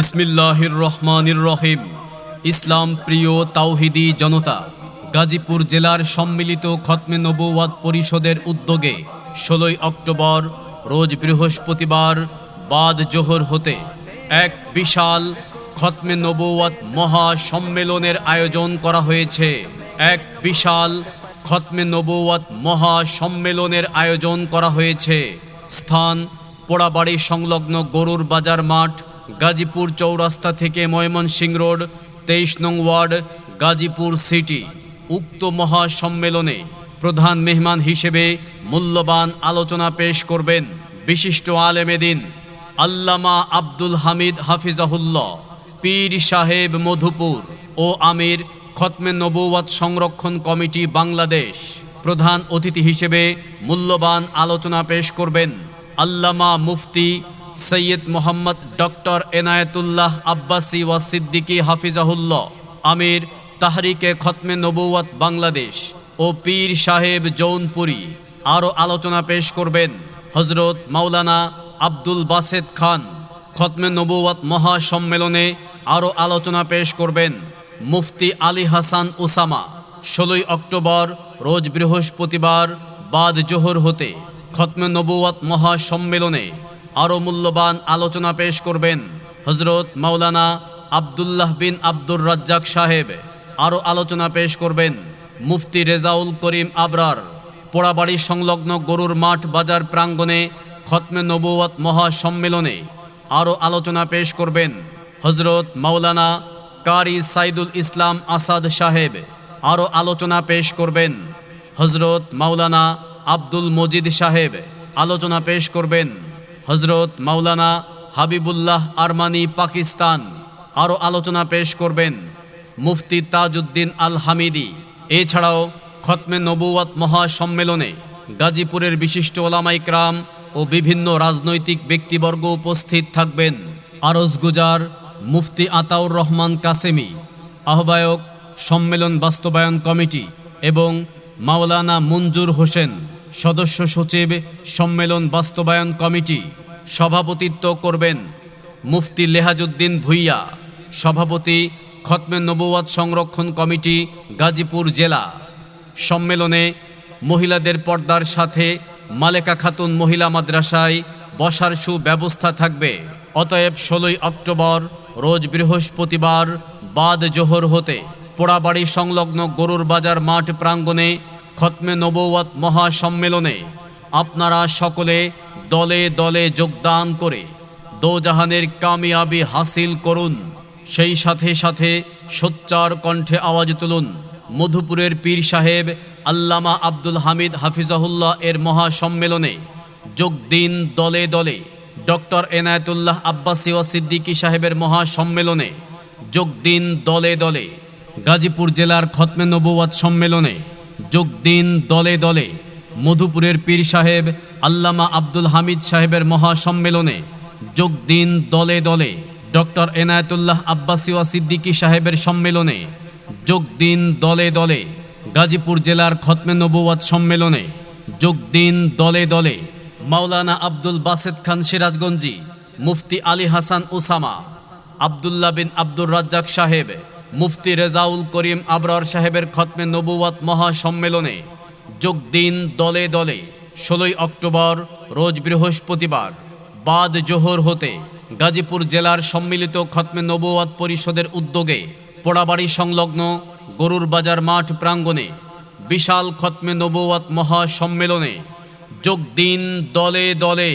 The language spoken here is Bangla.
বিসমিল্লাহির রহমানির রহিম ইসলাম প্রিয় তাওহিদি জনতা, গাজীপুর জেলার সম্মিলিত খতমে নবুয়াদ পরিষদের উদ্যোগে ষোলোই অক্টোবর, রোজ বৃহস্পতিবার বাদ জোহর হতে এক বিশাল খতমে নবুয়াদ মহা সম্মেলনের আয়োজন করা হয়েছে। এক বিশাল খতমে নবুয়াদ মহা সম্মেলনের আয়োজন করা হয়েছে। স্থান পোড়াবাড়ি সংলগ্ন গরুর বাজার মাঠ গাজীপুর চৌরাস্তা থেকে ময়মনসিংহ রোড, তেইশ নং ওয়ার্ড, গাজীপুর সিটি। উক্ত মহা সম্মেলনে প্রধান মেহমান হিসেবে মূল্যবান আলোচনা পেশ করবেন বিশিষ্ট আলেমেদিন আল্লামা আব্দুল হামিদ হাফিজাহুল্লাহ, পীর সাহেব মধুপুর ও আমির খতমে নবুয়াত সংরক্ষণ কমিটি বাংলাদেশ। প্রধান অতিথি হিসেবে মূল্যবান আলোচনা পেশ করবেন আল্লামা মুফতি সৈয়দ মোহাম্মদ ডক্টর এনায়েতুল্লাহ আব্বাসি ওয়া সিদ্দিকী হাফিজাহুল্লাহ, আমির তাহরিকে খতমে নবুয়াত বাংলাদেশ ও পীর সাহেব জৌনপুরি আরও আলোচনা পেশ করবেন হজরত মাওলানা আব্দুল বাসেদ খান। খতমে নবুয়াত মহাসম্মেলনে আরও আলোচনা পেশ করবেন মুফতি আলী হাসান ওসামা ষোলোই অক্টোবর রোজ বৃহস্পতিবার বাদ জোহর হতে খতমে নবুয়াত মহাসম্মেলনে আরও মূল্যবান আলোচনা পেশ করবেন হজরত মাওলানা আবদুল্লাহ বিন আব্দুর রাজ্জাক সাহেব। আরও আলোচনা পেশ করবেন মুফতি রেজাউল করিম আবরার, পোড়াবাড়ি সংলগ্ন গরুর মাঠ বাজার প্রাঙ্গণে খতমে নবুয়াত মহাসম্মেলনে। আরও আলোচনা পেশ করবেন হজরত মাওলানা কারি সাইদুল ইসলাম আসাদ সাহেব। আরও আলোচনা পেশ করবেন হজরত মাওলানা আব্দুল মজিদ সাহেব। আলোচনা পেশ করবেন হজরত মাওলানা হাবিবুল্লাহ আরমানি পাকিস্তান আরও আলোচনা পেশ করবেন মুফতি তাজউদ্দিন আল হামিদি এছাড়াও খতমে নবুয়াত মহাসম্মেলনে গাজীপুরের বিশিষ্ট ওলামাইকরাম ও বিভিন্ন রাজনৈতিক ব্যক্তিবর্গ উপস্থিত থাকবেন। আরজ গুজার মুফতি আতাউর রহমান কাসেমি, আহ্বায়ক সম্মেলন বাস্তবায়ন কমিটি এবং মাওলানা মঞ্জুর হোসেন সদস্য সচিব সম্মেলন বাস্তবায়ন কমিটি। সভাপতিত্ব করবেন মুফতি লেহাজুদ্দিন ভুইয়া, সভাপতি খতমে নবুয়াত সংরক্ষণ কমিটি গাজীপুর জেলা। সম্মেলনে মহিলাদের পর্দার সাথে মালেকা খাতুন মহিলা মাদ্রাসায় বসার সুব্যবস্থা থাকবে। অতএব ষোলোই অক্টোবর রোজ বৃহস্পতিবার বাদ জোহর হতে পোড়াবাড়ি সংলগ্ন গরুর বাজার মাঠ প্রাঙ্গণে খতমে নবৌয়াত মহাসম্মেলনে আপনারা সকলে দলে দলে যোগদান করে দোজাহানের কামিয়াবি হাসিল করুন। সেই সাথে সাথে সোচ্চার কণ্ঠে আওয়াজ তুলুন। মধুপুরের পীর সাহেব আল্লামা আব্দুল হামিদ হাফিজাহুল্লাহ এর মহাসম্মেলনে যোগ দিন দলে দলে ডক্টর এনায়েতুল্লাহ আব্বাসি ও সিদ্দিকী সাহেবের মহাসম্মেলনে যোগ দিন দলে দলে গাজীপুর জেলার খতমে নবুয়াত সম্মেলনে যোগ দিন দলে দলে মধুপুরের পীর সাহেব আল্লামা আব্দুল হামিদ সাহেবের মহাসম্মেলনে যোগ দিন দলে দলে ডক্টর এনায়েতুল্লাহ আব্বাসি ও সিদ্দিকী সাহেবের সম্মেলনে যোগ দিন দলে দলে গাজীপুর জেলার খতমে নবুয়াত সম্মেলনে যোগ দিন দলে দলে মাওলানা আব্দুল বাসেদ খান সিরাজগঞ্জি মুফতি আলী হাসান ওসামা আবদুল্লাহ বিন আব্দুর রাজ্জাক সাহেব, মুফতি রেজাউল করিম আবরার সাহেবের খতমে নবুয়াত মহাসম্মেলনে যোগ দিন দলে দলে। ষোলোই অক্টোবর, রোজ বৃহস্পতিবার, বাদ জোহর হতে গাজীপুর জেলার সম্মিলিত খতমে নবুয়াত পরিষদের উদ্যোগে পোড়াবাড়ি সংলগ্ন গরুর বাজার মাঠ প্রাঙ্গণে বিশাল খতমে নবুয়াত মহাসম্মেলনে যোগ দিন দলে দলে।